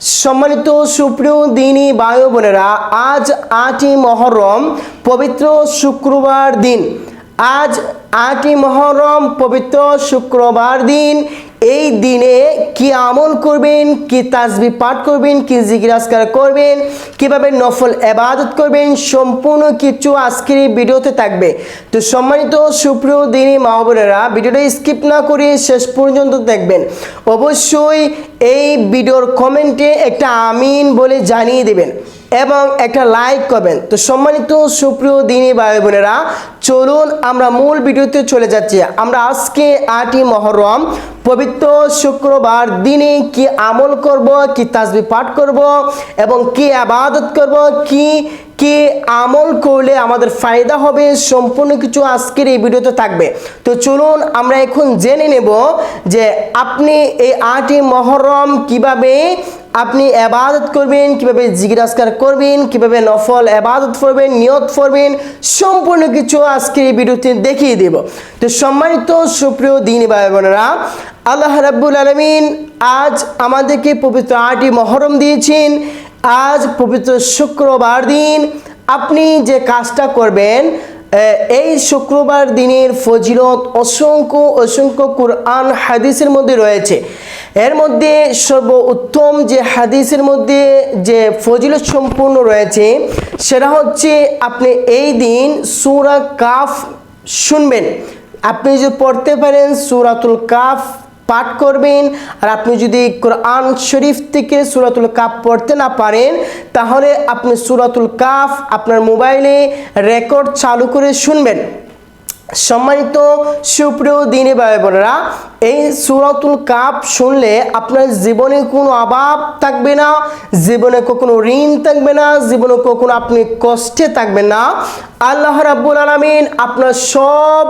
সম্মানিত সুপ্রিয় দিনী বায়ু বোনেরা, আজ আটই মহরম, পবিত্র শুক্রবার দিন। আজ আটই মহরম, পবিত্র শুক্রবার দিন। এই দিনে কি আমল করবেন, কি তাজবি পাঠ করবেন, কি জিজ্ঞাসকার করবেন, কীভাবে নফল এবাদত করবেন, সম্পূর্ণ কিছু আজকের এই ভিডিওতে থাকবে। তো সম্মানিত সুপ্রিয় দিনী মা বোনেরা, ভিডিওটা স্কিপ না করে শেষ পর্যন্ত দেখবেন। অবশ্যই এই ভিডিওর কমেন্টে একটা আমিন বলে জানিয়ে দেবেন। এবং একটা লাইক করবেন। তো সম্মানিত সুপ্রিয় দিনী ভাই বোনেরা, চলুন আমরা মূল ভিডিওতে চলে যাচ্ছি। আমরা আজকে আটই মহরম, পবিত্র শুক্রবার দিনে কি আমল করব, কি তাসবি পাঠ করব এবং কি আবাদত করব, কি কি আমল করলে আমাদের ফায়দা হবে, সম্পূর্ণ কিছু আজকের এই ভিডিওতে থাকবে। তো চলুন আমরা এখন জেনে নেব যে আপনি এই আটই মহরম কীভাবে আপনি এবাদত করবেন, কীভাবে জিজ্ঞাসকার করবেন, কীভাবে নফল এবাদত করবেন নিয়ত করবেন সম্পূর্ণ কিছু আজকের এই ভিডিওতে দেখিয়ে দেব। তো সম্মানিত সুপ্রিয় দিনী ভাই বোনেরা আল্লাহ রাব্বুল আলমিন আজ আমাদেরকে পবিত্র আটই মহরম দিয়েছেন। আজ পবিত্র শুক্রবার দিন। আপনি যে কাজটা করবেন এই শুক্রবার দিনের ফজিলত অসংখ্য অসংখ্য কোরআন হাদিসের মধ্যে রয়েছে। এর মধ্যে সর্ব উত্তম যে হাদিসের মধ্যে যে ফজিলত সম্পূর্ণ রয়েছে, সেটা হচ্ছে আপনি এই দিন সুরা কাফ শুনবেন। আপনি যদি পড়তে পারেন সুরাতুল কাফ পাঠ করবেন, আর আপনি যদি কোরআন শরীফ থেকে সুরাতুল কাফ পড়তে না পারেন তাহলে আপনি সুরাতুল কাফ আপনার মোবাইলে রেকর্ড চালু করে শুনবেন। সম্মানিত সুপ্রিয় দিনী ভাই বোনেরা এই সুরাতুল কাপ শুনলে আপনার জীবনে কোনো অভাব থাকবে না, জীবনে কখনো ঋণ থাকবে না, জীবনে কখনো আপনি কষ্টে থাকবেন না। আল্লাহ রাব্বুল আলমিন আপনার সব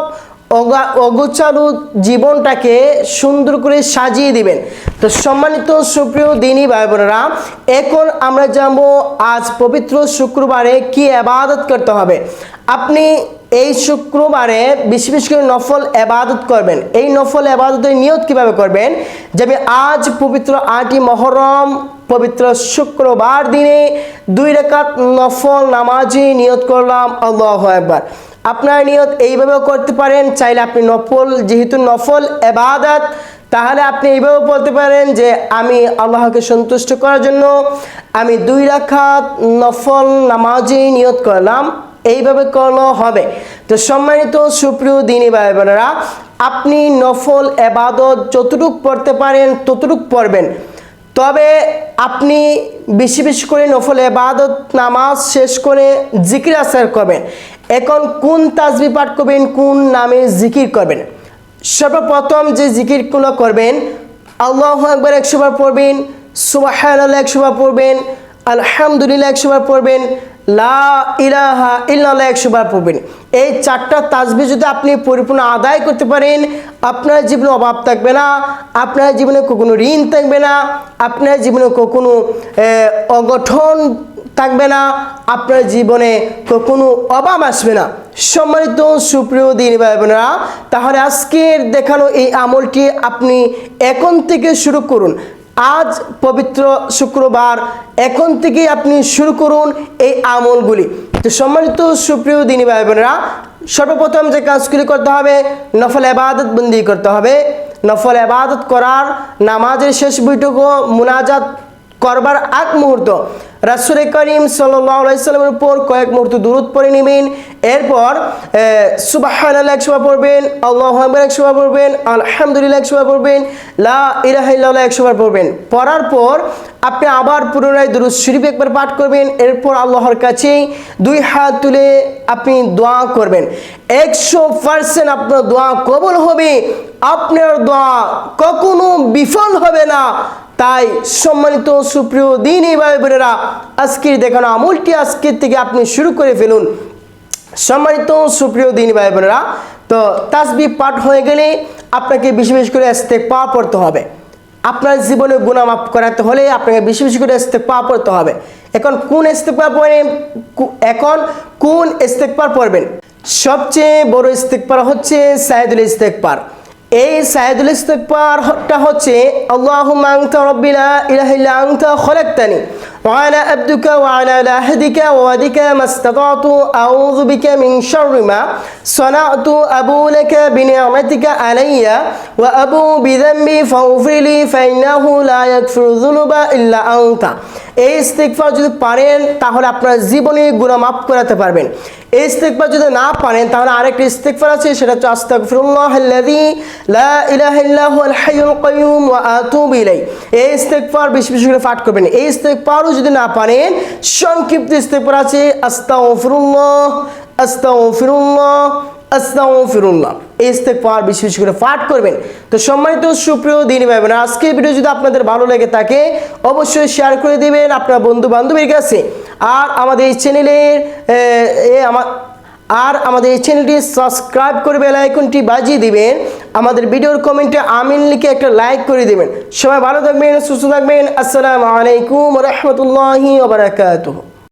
অগা- অগোচালু জীবনটাকে সুন্দর করে সাজিয়ে দিবেন। তো সম্মানিত সুপ্রিয় দিনী ভাই বোনেরা এখন আমরা জানব আজ পবিত্র শুক্রবারে কি আবাদত করতে হবে। আপনি এই শুক্রবারে বেশি বেশি করে নফল এবাদত করবেন। এই নফল এবাদতের নিয়ত কীভাবে করবেন? যে আমি আজ পবিত্র আটই মহরম, পবিত্র শুক্রবার দিনে দুই রেখাত নফল নামাজি নিয়ত করলাম, আল্লাহ একবার আপনার নিয়ত এইভাবেও করতে পারেন, চাইলে আপনি নফল, যেহেতু নফল এবাদত, তাহলে আপনি এইভাবে বলতে পারেন যে আমি আল্লাহকে সন্তুষ্ট করার জন্য আমি দুই রাখাত নফল নামাজে নিয়ত করলাম, এইভাবে করলে হবে। তো সম্মানিত সুপ্রিয় দিনী ভাই বোনেরা আপনি নফল এবাদত যতটুক পড়তে পারেন ততটুক পড়বেন। তবে আপনি বেশি বেশি করে নফল এবাদত নামাজ শেষ করে জিকির আসার করবেন। এখন কোন তাজবি পাঠ করবেন, কোন নামে জিকির করবেন? সর্বপ্রথম যে জিকিরগুলো করবেন, আল্লাহ একবার একশো বার পড়বেন সুবাহ একশো বার পড়বেন, আলহামদুলিল্লাহ একশো বার পড়বেন, লা ইলাহা ইল্লাল্লাহ একশো বার পড়বেন। এই চারটা তাজবি যদি আপনি পরিপূর্ণ আদায় করতে পারেন, আপনার জীবনে অভাব থাকবে না, আপনার জীবনে কখনো ঋণ থাকবে না, আপনার জীবনে কখনো অগঠন থাকবে না, আপনার জীবনে কোনো অভাব আসবে না। সম্মানিত সুপ্রিয় দিন ভাই বোনেরা তাহলে আজকের দেখানো এই আমলটি আপনি এখন থেকে শুরু করুন। আজ পবিত্র শুক্রবার, এখন থেকে আপনি শুরু করুন এই আমলগুলি। তো সম্মানিত সুপ্রিয় দিনী ভাই বোনেরা সর্বপ্রথম যে কাজগুলি করতে হবে, নফল আবাদত বন্দি করতে হবে। নফল আবাদত করার, নামাজের শেষ বৈঠক মুনাজাত করবার আগ মুহূর্ত। রাসুল করিম সাল্লামের উপর কয়েক মুহূর্ত দূরত পড়ে নেবেন। এরপর সুবাহ এক বার পড়বেন, আল্লাহ এক বার পড়বেন, আলহামদুলিল্লাহ এক বার পড়বেন, লা ইলাহিল্লাহ একশো বার পড়বেন। পড়ার পর আপনি আবার পুনরায় দুরুদ শরীফ একবার পাঠ করবেন। এরপর আল্লাহর কাছে দুই হাত তুলে আপনি দোয়া করবেন। একশো পার্সেন্ট আপনার দোয়া কবল হবে। আপনার দোয়া কখনো বিফল হবে না। তাই সম্মানিত সুপ্রিয় দিন এই ভাই বোনেরা, আজকের দেখানো আমলটি আজকের থেকে আপনি শুরু করে ফেলুন। সম্মানিত সুপ্রিয় দিন ভাই বোনেরা, তো তাসবি পাঠ হয়ে গেলে আপনাকে বেশি বেশি করে আসতে পা পড়তে হবে। আপনার জীবনে গুণা মাফ করাতে হলে আপনাকে বেশি বেশি করে পা পড়তে হবে। এখন কোন ইস্তেকবার পড়েন? কু- এখন কোন ইস্তেকবার পড়বেন? সবচেয়ে বড় ইস্তেকবার হচ্ছে সাইদুল ইস্তেকবার এই সাইদুল ইস্তেকবারটা হচ্ছে আল্লাহুম্মা আনতা রাব্বি লা ইলাহা ইল্লা আনতা খলাকতানি وعلى عبدك وعلى عهدك ووعدك ما استطعت أعوذ بك من شر ما صنعت أبو لك بنعمتك علي وأبو بذنبي فاغفر لي فإنه لا يغفر الذنوب إلا أنت এই ইস্তেকফার যদি পারেন, তাহলে আপনার জীবনে গুণা মাফ করাতে পারবেন। এই ইস্তেকফার যদি না পারেন, তাহলে আরেকটি ইস্তেকফার আছে, সেটা হচ্ছে আস্তাগফিরুল্লাহ আল্লাযী লা ইলাহা ইল্লা হুয়াল হাইয়ুল কাইয়্যুম ওয়া আতুবু ইলাই এই ইস্তেকফার বেশি বেশি করে পাঠ করবেন। এই ইস্তেকফারও যদি না পারেন, সংক্ষিপ্ত ইস্তেকফার আছে, আস্তাগফিরুল্লাহ আস্তাগফিরুল্লাহ আস্তাগফিরুল্লাহ। এই ইস্তেগফার বেশি বেশি করে পাঠ করবেন। তো সম্মানিত সুপ্রিয় দিনী বোনেরা আজকে ভিডিও যদি আপনাদের ভালো লেগে থাকে, অবশ্যই শেয়ার করে দিবেন আপনার বন্ধু বান্ধবীর কাছে। আর আমাদের এই চ্যানেলের আমার আর আমাদের এই চ্যানেলটি সাবস্ক্রাইব করে বেল আইকনটি বাজিয়ে দিবেন। আমাদের ভিডিওর কমেন্টে আমিন লিখে একটা লাইক করে দিবেন। সবাই ভালো থাকবেন, সুস্থ থাকবেন। আসসালামু আলাইকুম রহমতুল্লাহি ওবরাকাতুহু